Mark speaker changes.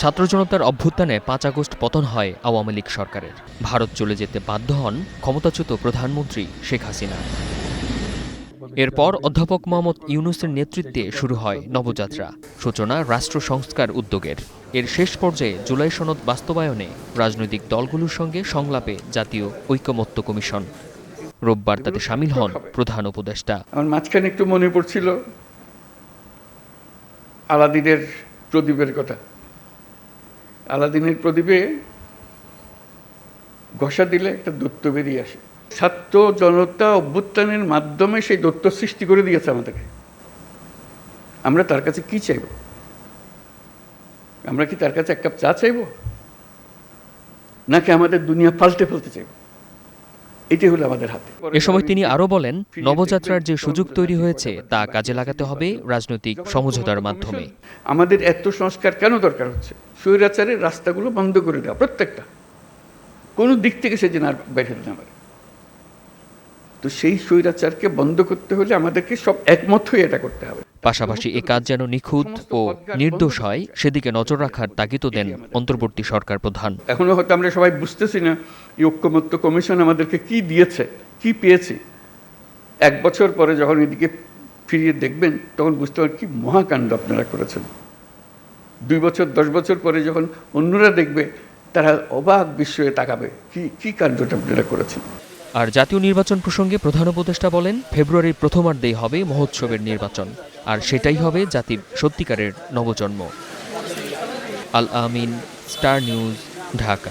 Speaker 1: ছাত্র জনতার অভ্যুত্থানে পাঁচ আগস্ট পতন হয় আওয়ামী লীগ সরকারের। ভারত চলে যেতে বাধ্য হন ক্ষমতাচ্যুত প্রধানমন্ত্রী শেখ হাসিনা। এরপর অধ্যাপক মোহাম্মদ ইউনুসের নেতৃত্বে শুরু হয় নবযাত্রা, সূচনা, রাষ্ট্র সংস্কার উদ্যোগের। এর শেষ পর্যায়ে জুলাই সনদ বাস্তবায়নে রাজনৈতিক দলগুলোর সঙ্গে সংলাপে জাতীয় ঐকমত্য কমিশন। রোববার তাতে সামিল হন প্রধান উপদেষ্টা।
Speaker 2: আমার মাঝখানে একটু মনে পড়ছিল আলাদিনের প্রদীপের কথা। আলাদিনের প্রদীপে ঘষা দিলে একটা দত্ত বেরিয়ে আসে। ছাত্র জনতা অভ্যুত্থানের মাধ্যমে সেই দত্ত সৃষ্টি করে দিয়েছে আমাদেরকে। আমরা তার কাছে কি চাইব? আমরা কি তার কাছে এক কাপ চা চাইব? নাকি আমাদের দুনিয়া পাল্টে ফেলতে চাইব? এটাই হলো আমাদের হাতে।
Speaker 1: এ সময় তিনি আরও বলেন নবযাত্রার যে সুযোগ তৈরি হয়েছে তা কাজে লাগাতে হবে রাজনৈতিক সমঝোতার মাধ্যমে।
Speaker 2: আমাদের এত সংস্কার কেন দরকার হচ্ছে? স্বৈরাচারের রাস্তাগুলো বন্ধ করে দেওয়া প্রত্যেকটা। কোনো দিক থেকে সে যেন আর বের হতে না পারে। তো সেই স্বৈরাচারকে বন্ধ করতে হলে আমাদেরকে সব একমত হয়ে এটা করতে হবে।
Speaker 1: পাশাপাশি এ কাজ যেন নিখুঁত ও নির্দোষ হয় সেদিকে নজর রাখার তাগিদও দেন অন্তর্বর্তী সরকার প্রধান।
Speaker 2: এখনও হয়তো আমরা সবাই বুঝতেছি না এই ঐক্যমত্য কমিশন আমাদেরকে কি দিয়েছে কি পেয়েছি। এক বছর পরে যখন এদিকে ফিরিয়ে দেখবেন তখন বুঝতে পারবেন কি মহাকাণ্ড আপনারা করেছেন। দুই বছর দশ বছর পরে যখন অন্যরা দেখবে তারা অবাক বিস্ময়ে তাকাবে কি কি কাণ্ডটা আপনারা করেছেন।
Speaker 1: আর জাতীয় নির্বাচন প্রসঙ্গে প্রধান উপদেষ্টা বলেন, ফেব্রুয়ারির প্রথমার্ধেই হবে মহোৎসবের নির্বাচন, আর সেটাই হবে জাতির সত্যিকারের নবজন্ম। Al Amin, Star News, Dhaka.